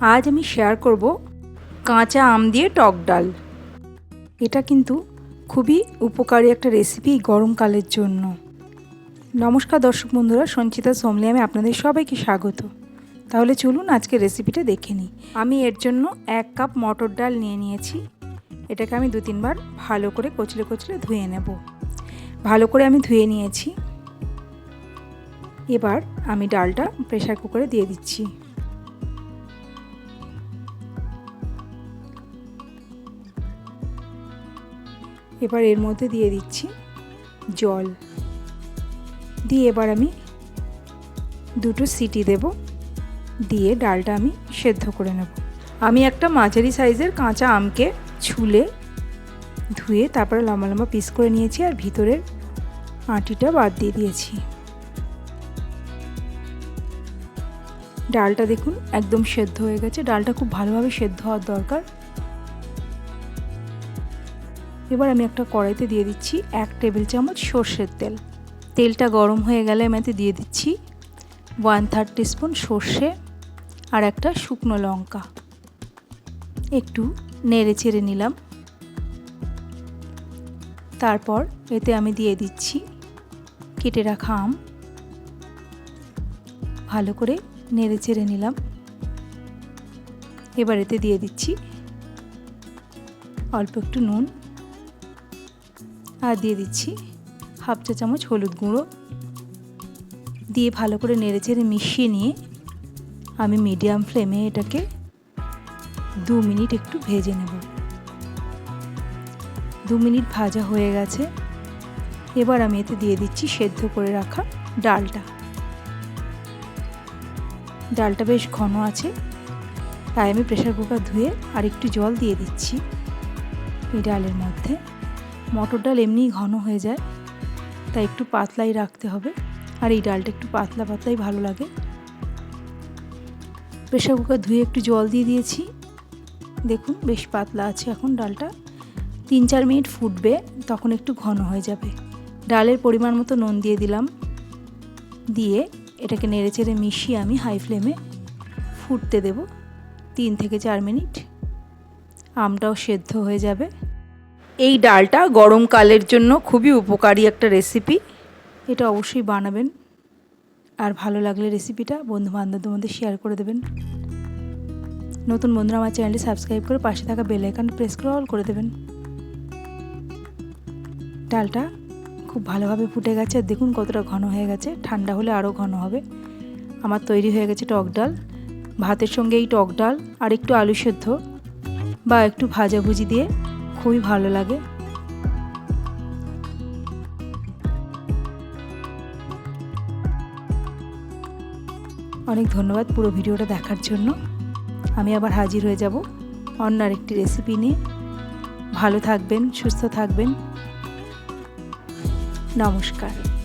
আজ আমি শেয়ার করব কাঁচা আম দিয়ে টক ডাল। এটা কিন্তু খুবই উপকারী একটা রেসিপি গরমকালের জন্য। নমস্কার দর্শক বন্ধুরা, সঞ্চিতা সোমলি আমি আপনাদের সবাইকে স্বাগত। তাহলে চলুন আজকে রেসিপিটা দেখে নিই। আমি এর জন্য এক কাপ মটর ডাল নিয়ে নিয়েছি। এটাকে আমি দু তিনবার ভালো করে কচলে কচলে ধুয়ে নেব। ভালো করে আমি ধুয়ে নিয়েছি। এবার আমি ডালটা প্রেশার কুকারে দিয়ে দিচ্ছি। এবার এর মধ্যে দিয়ে দিচ্ছি জল। দিয়ে এবার আমি দুটো সিটি দেব। দিয়ে ডালটা আমি সেদ্ধ করে নেব। আমি একটা মাঝারি সাইজের কাঁচা আমকে ছুলে ধুয়ে তারপরে লম্বা লম্বা পিস করে নিয়েছি আর ভিতরের আঁটিটা বাদ দিয়ে দিয়েছি। ডালটা দেখুন একদম সেদ্ধ হয়ে গেছে। ডালটা খুব ভালোভাবে সেদ্ধ হওয়ার দরকার। এবার আমি একটা কড়াইতে দিয়ে দিচ্ছি এক টেবিল চামচ সর্ষের তেল। তেলটা গরম হয়ে গেলে আমি এতে দিয়ে দিচ্ছি ওয়ান থার্ড টিস্পুন সর্ষে আর একটা শুকনো লঙ্কা। একটু নেড়ে চেড়ে নিলাম। তারপর এতে আমি দিয়ে দিচ্ছি কেটে রাখা আম। ভালো করে নেড়ে চেড়ে নিলাম। এবার এতে দিয়ে দিচ্ছি অল্প একটু নুন। আর দিয়ে দিচ্ছি হাফ চা চামচ হলুদ গুঁড়ো। দিয়ে ভালো করে নেড়ে চেড়ে মিশিয়ে নিয়ে আমি মিডিয়াম ফ্লেমে এটাকে দু মিনিট একটু ভেজে নেব। দু মিনিট ভাজা হয়ে গেছে। এবার আমি এতে দিয়ে দিচ্ছি সেদ্ধ করে রাখা ডালটা। ডালটা বেশ ঘন আছে, তাই আমি প্রেশার কুকার ধুয়ে আর একটু জল দিয়ে দিচ্ছি এই ডালের মধ্যে। মটর ডাল এমনিই ঘন হয়ে যায়, তাই একটু পাতলাই রাখতে হবে। আর এই ডালটা একটু পাতলা পাতলাই ভালো লাগে। প্রেশার কুকার ধুয়ে একটু জল দিয়ে দিয়েছি। দেখুন, বেশ পাতলা আছে এখন ডালটা। তিন চার মিনিট ফুটবে, তখন একটু ঘন হয়ে যাবে। ডালের পরিমাণ মতো নুন দিয়ে দিলাম। দিয়ে এটাকে নেড়ে চেড়ে মিশিয়ে আমি হাই ফ্লেমে ফুটতে দেব। তিন থেকে চার মিনিট। আমটাও সেদ্ধ হয়ে যাবে। এই ডালটা গরমকালের জন্য খুবই উপকারী একটা রেসিপি এটা অবশ্যই বানাবেন। আর ভালো লাগলে রেসিপিটা বন্ধু বান্ধবদের মধ্যে শেয়ার করে দেবেন। নতুন বন্ধুরা আমার চ্যানেলটি সাবস্ক্রাইব করে পাশে থাকা বেল আইকন প্রেস করে অল করে দেবেন। ডালটা খুব ভালোভাবে ফুটে গেছে। আর দেখুন কতটা ঘন হয়ে গেছে। ঠান্ডা হলে আরও ঘন হবে। আমার তৈরি হয়ে গেছে টক ডাল। ভাতের সঙ্গে এই টক ডাল আর একটু আলু সেদ্ধ বা একটু ভাজাভুজি দিয়ে খুবই ভালো লাগে। অনেক ধন্যবাদ পুরো ভিডিওটা দেখার জন্য। আমি আবার হাজির হয়ে যাব অন্য আরেকটি রেসিপি নিয়ে। ভালো থাকবেন, সুস্থ থাকবেন। নমস্কার।